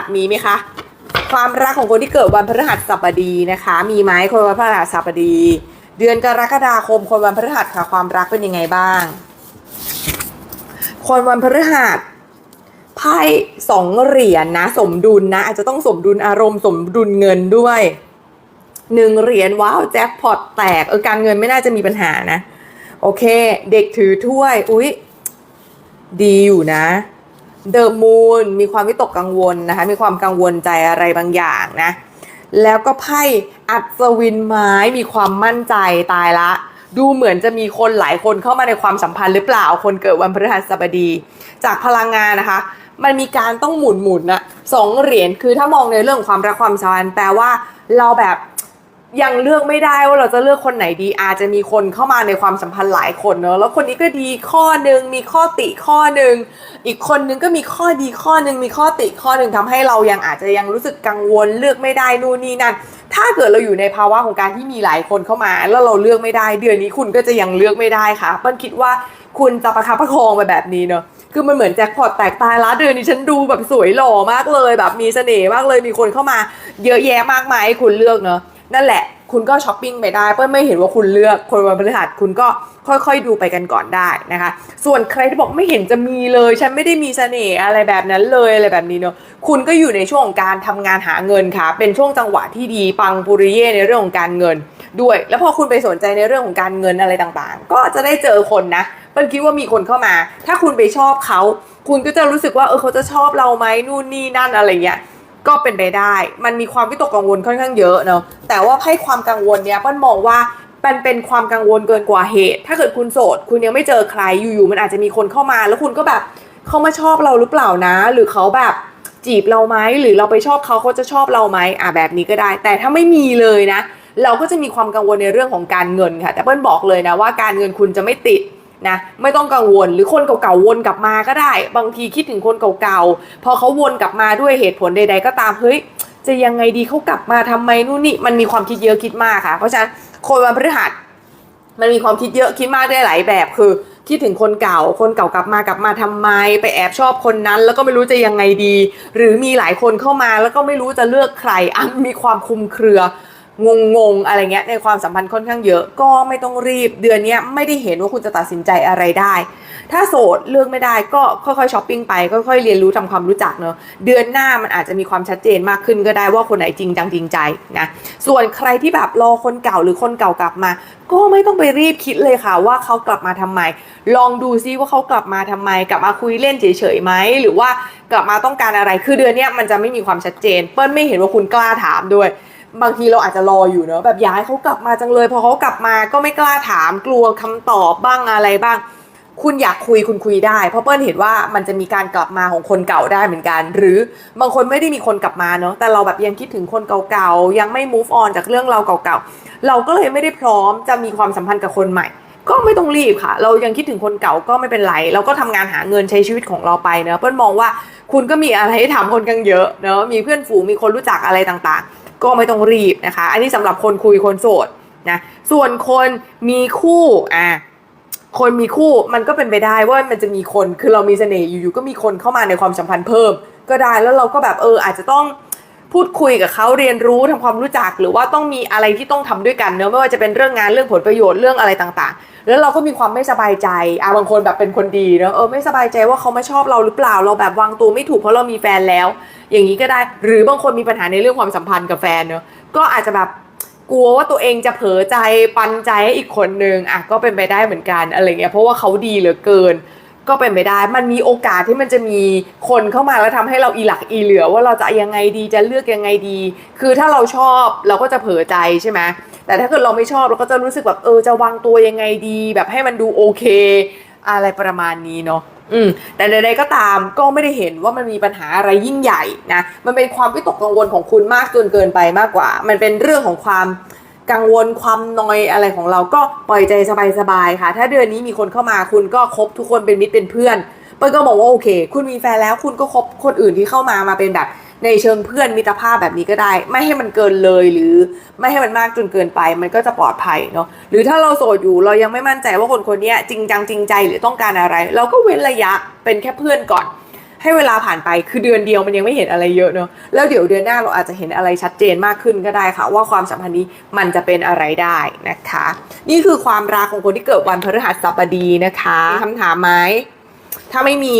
สมีไหมคะ ความรักของคนที่เกิดวันพฤหัสบดีนะคะ มีไหมคนวันพฤหัสบดี เดือนกรกฎาคมคนวันพฤหัสค่ะ ความรักเป็นยังไงบ้าง คนวันพฤหัสไพ่สองเหรียญนะสมดุลนะ อาจจะต้องสมดุลอารมณ์สมดุลเงินด้วยหนึ่งเหรียญว้าวแจ็คพอตแตกเออการเงินไม่น่าจะมีปัญหานะ โอเค เด็กถือถ้วย อุ๊ย ดีอยู่นะ เดอะมูนมีความวิตกกังวลนะคะ มีความกังวลใจอะไรบางอย่างนะ แล้วก็ไพ่อัศวินไม้มีความมั่นใจตายละ ดูเหมือนจะมีคนหลายคนเข้ามาในความสัมพันธ์หรือเปล่าคนเกิดวันพฤหัสบดี จากพลังงานนะคะ มันมีการต้องหมุนหมุนนะสองเหรียญคือถ้ามองในเรื่องของความรักความสัมพันธ์แปลว่าเราแบบ ยังเลือกไม่ได้ว่าเราจะเลือกคนไหนดีอาจจะมีคนเข้ามาในความสัมพันธ์หลายคนเนอะแล้วคนนี้ก็ดีข้อหนึ่งมีข้อติข้อหนึ่งอีกคนนึงก็มีข้อดีข้อหนึ่งมีข้อติข้อหนึ่งทำให้เรายังอาจจะยังรู้สึกกังวลเลือกไม่ได้นู่นนี่นั่นถ้าเกิดเราอยู่ในภาวะของการที่มีหลายคนเข้ามา แล้วเราเลือกไม่ได้ เดือนนี้คุณก็จะยังเลือกไม่ได้ค่ะเปิ้ลคิดว่าคุณจะประคับประคองไปแบบนี้เนอะคือมันเหมือนแจ็คพอตแตกตายละเดือนนี้ฉันดูแบบสวยหล่อมากเลย แบบมีเสน่ห์มากเลยมีคนเข้ามา เยอะแยะมากมายให้คุณเลือกเนอะ นั่นแหละ คุณก็ช้อปปิ้งไปได้เปิ้ลไม่เห็นว่าคุณเลือกคนวันพฤหัสคุณก็ค่อยๆดูไปกันก่อนได้นะคะ ส่วนใครที่บอกไม่เห็นจะมีเลย ฉันไม่ได้มีเสน่ห์อะไรแบบนั้นเลยอะไรแบบนี้เนอะคุณก็อยู่ในช่วงของการทำงานหาเงินค่ะ เป็นช่วงจังหวะที่ดีปังปุริเย่ในเรื่องของการเงินด้วย แล้วพอคุณไปสนใจในเรื่องของการเงินอะไรต่างๆ ก็จะได้เจอคนนะเปิ้ลคิดว่ามีคนเข้ามา ถ้าคุณไปชอบเขา คุณก็จะรู้สึกว่าเออเขาจะชอบเราไหมนู่นนี่นั่นอะไรเงี้ย ก็เป็นไปได้ มันมีความวิตกกังวลค่อนข้างเยอะเนาะ แต่ว่าให้ความกังวลเนี้ยเปิ้ลมองว่ามันเป็นความกังวลเกินกว่าเหตุ ถ้าเกิดคุณโสด คุณยังไม่เจอใคร อยู่ๆ มันอาจจะมีคนเข้ามา แล้วคุณก็แบบเขามาชอบเราหรือเปล่านะ หรือเขาแบบจีบเราไหม หรือเราไปชอบเขาเขาจะชอบเราไหมอะแบบนี้ก็ได้ แต่ถ้าไม่มีเลยนะ เราก็จะมีความกังวลในเรื่องของการเงินค่ะ แต่เปิ้ลบอกเลยนะว่าการเงินคุณจะไม่ติด นะไม่ต้องกังวลหรือคนเก่าๆวนกลับมาก็ได้ บางทีคิดถึงคนเก่าๆพอเขาวนกลับมาด้วยเหตุผลใด ๆ ก็ตามเฮ้ยจะยังไงดีเขากลับมาทำไมนู่นนี่มันมีความคิดเยอะคิดมากค่ะ เพราะฉะนั้นคนวันพฤหัสมันมีความคิดเยอะคิดมากได้หลายแบบคือคิดถึงคนเก่า คนเก่ากลับมากลับมาทำไม ไปแอบชอบคนนั้น แล้วก็ไม่รู้จะยังไงดี หรือมีหลายคนเข้ามาแล้วก็ไม่รู้จะเลือกใครอะมีความคุมเครือ งงงๆอะไรเงี้ยในความสัมพันธ์ค่อนข้างเยอะ ก็ไม่ต้องรีบเดือนนี้ไม่ได้เห็นว่าคุณจะตัดสินใจอะไรได้ ถ้าโสดเลือกไม่ได้ก็ค่อยๆช้อปปิ้งไปค่อยๆเรียนรู้ทำความรู้จักเนอะเดือนหน้ามันอาจจะมีความชัดเจนมากขึ้นก็ได้ว่าคนไหนจริงจังจริงใจนะส่วนใครที่แบบรอคนเก่าหรือคนเก่ากลับมา ก็ไม่ต้องไปรีบคิดเลยค่ะว่าเขากลับมาทำไม ลองดูซิว่าเขากลับมาทำไม กลับมาคุยเล่นเฉยๆไหมหรือว่ากลับมาต้องการอะไรคือเดือนนี้มันจะไม่มีความชัดเจน เปิ้ลไม่เห็นว่าคุณกล้าถามด้วย บางทีเราอาจจะรออยู่เนอะแบบอยากให้เขากลับมาจังเลย พอเขากลับมาก็ไม่กล้าถามกลัวคำตอบบ้างอะไรบ้าง คุณอยากคุยคุณคุยได้ เพราะเปิ้ลเห็นว่ามันจะมีการกลับมาของคนเก่าได้เหมือนกัน หรือบางคนไม่ได้มีคนกลับมาเนอะแต่เราแบบยังคิดถึงคนเก่าๆยังไม่ move on จากเรื่องเราเก่าๆเราก็เลยไม่ได้พร้อมจะมีความสัมพันธ์กับคนใหม่ ก็ไม่ต้องรีบค่ะ เรายังคิดถึงคนเก่าก็ไม่เป็นไรเราก็ทำงานหาเงินใช้ชีวิตของเราไปเนอะเปิ้ลมองว่าคุณก็มีอะไรให้ทำคนกันเยอะเนอะมีเพื่อนฝูงมีคนรู้จักอะไรต่างๆ ก็ไม่ต้องรีบนะคะ อันนี้สำหรับคนคุยคนโสดนะส่วนคนมีคู่อะคนมีคู่มันก็เป็นไปได้ว่ามันจะมีคนคือเรามีเสน่ห์อยู่ๆก็มีคนเข้ามาในความสัมพันธ์เพิ่ม ก็ได้แล้วเราก็แบบเอออาจจะต้อง พูดคุยกับเขาเรียนรู้ทำความรู้จัก หรือว่าต้องมีอะไรที่ต้องทำด้วยกันเนอะไม่ว่าจะเป็นเรื่องงานเรื่องผลประโยชน์เรื่องอะไรต่างๆ แล้วเราก็มีความไม่สบายใจอะบางคนแบบเป็นคนดีเนอะเออไม่สบายใจว่าเขาไม่ชอบเราหรือเปล่าเราแบบวางตัวไม่ถูกเพราะเรามีแฟนแล้ว อย่างนี้ก็ได้หรือบางคนมีปัญหาในเรื่องความสัมพันธ์กับแฟนเนอะก็อาจจะแบบกลัวว่าตัวเองจะเผลอใจปันใจให้อีกคนนึงอะก็เป็นไปได้เหมือนกันอะไรเงี้ยเพราะว่าเขาดีเหลือเกิน ก็เป็นไปได้ มันมีโอกาสที่มันจะมีคนเข้ามาแล้วทำให้เราอีหลักอีเหลือ ว่าเราจะยังไงดีจะเลือกยังไงดี คือถ้าเราชอบเราก็จะเผลอใจใช่ไหมแต่ถ้าเกิดเราไม่ชอบเราก็จะรู้สึกแบบเออจะวางตัวยังไงดี แบบให้มันดูโอเค อะไรประมาณนี้เนาะอืมแต่ใดๆก็ตามก็ไม่ได้เห็นว่ามันมีปัญหาอะไรยิ่งใหญ่นะมันเป็นความวิตกกังวลของคุณมากจนเกินไปมากกว่า มันเป็นเรื่องของความ กังวลความนอยอะไรของเราก็ปล่อยใจสบายๆค่ะ ถ้าเดือนนี้มีคนเข้ามาคุณก็คบทุกคนเป็นมิตรเป็นเพื่อนเปิ้ลก็บอกว่าโอเค คุณมีแฟนแล้วคุณก็คบคนอื่นที่เข้ามามาเป็นแบบในเชิงเพื่อนมิตรภาพแบบนี้ก็ได้ ไม่ให้มันเกินเลยหรือไม่ให้มันมากจนเกินไป มันก็จะปลอดภัยเนาะหรือถ้าเราโสดอยู่เรายังไม่มั่นใจว่าคนคนนี้จริงจังจริงใจหรือต้องการอะไร เราก็เว้นระยะเป็นแค่เพื่อนก่อน ให้เวลาผ่านไปคือเดือนเดียวมันยังไม่เห็นอะไรเยอะเนอะแล้วเดี๋ยวเดือนหน้าเราอาจจะเห็นอะไรชัดเจนมากขึ้นก็ได้ค่ะ ว่าความสัมพันธ์นี้มันจะเป็นอะไรได้นะคะ นี่คือความรักของคนที่เกิดวันพฤหัสบดีนะคะมีคำถามไหมถ้าไม่มี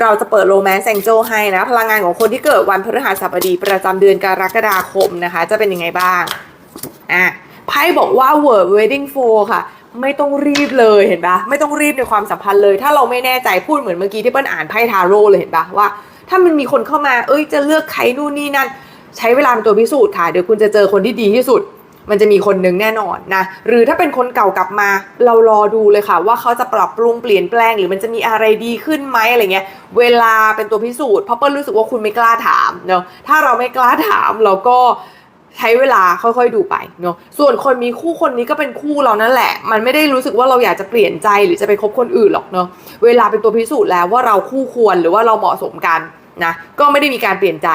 เราจะเปิดโรแมนต์แซงโจให้นะ พลังงานของคนที่เกิดวันพฤหัสบดีประจำเดือนกรกฎาคมนะคะ จะเป็นยังไงบ้างอะไพ่บอกว่า word wedding for ค่ะ ไม่ต้องรีบเลยเห็นปะไม่ต้องรีบในความสัมพันธ์เลย ถ้าเราไม่แน่ใจพูดเหมือนเมื่อกี้ที่เปิ้ลอ่านไพ่ทาโร่เลยเห็นปะว่า ถ้ามันมีคนเข้ามาเอ้ยจะเลือกใครนู่นนี่นั่น ใช้เวลาเป็นตัวพิสูจน์ค่ะเดี๋ยวคุณจะเจอคนที่ดีที่สุด มันจะมีคนหนึ่งแน่นอนนะหรือถ้าเป็นคนเก่ากลับมา เรารอดูเลยค่ะ ว่าเขาจะปรับปรุงเปลี่ยนแปลง หรือมันจะมีอะไรดีขึ้นไหมอะไรเงี้ย เวลาเป็นตัวพิสูจน์เพราะเปิ้ลรู้สึกว่าคุณไม่กล้าถามเนาะถ้าเราไม่กล้าถามเราก็ ใช้เวลาค่อยๆดูไปเนาะส่วนคนมีคู่คนนี้ก็เป็นคู่เรานั่นแหละ มันไม่ได้รู้สึกว่าเราอยากจะเปลี่ยนใจหรือจะไปคบคนอื่นหรอกเนาะเวลาเป็นตัวพิสูจน์แล้วว่าเราคู่ควรหรือว่าเราเหมาะสมกันนะก็ไม่ได้มีการเปลี่ยนใจ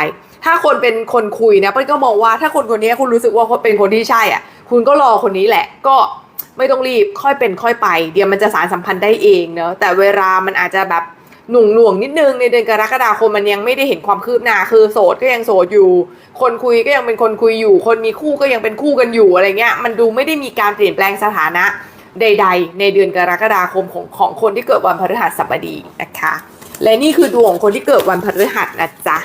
ถ้าคนเป็นคนคุยนะเป้ยก็มองว่าถ้าคนคนนี้คุณรู้สึกว่าเขาเป็นคนที่ใช่อะ คุณก็รอคนนี้แหละ ก็ไม่ต้องรีบค่อยเป็นค่อยไป เดี๋ยวมันจะสารสัมพันธ์ได้เองเนาะแต่เวลามันอาจจะแบบ หน่วงหน่วงๆนิดนึงในเดือนกรกฎาคมมันยังไม่ได้เห็นความคืบหน้าคือโสดก็ยังโสดอยู่ คนคุยก็ยังเป็นคนคุยอยู่ คนมีคู่ก็ยังเป็นคู่กันอยู่อะไรเงี้ยมันดูไม่ได้มีการเปลี่ยนแปลงสถานะใด ๆ ในเดือนกรกฎาคมของของคนที่เกิดวันพฤหัสบดีนะคะ และนี่คือดวงของคนที่เกิดวันพฤหัสนะจ๊ะ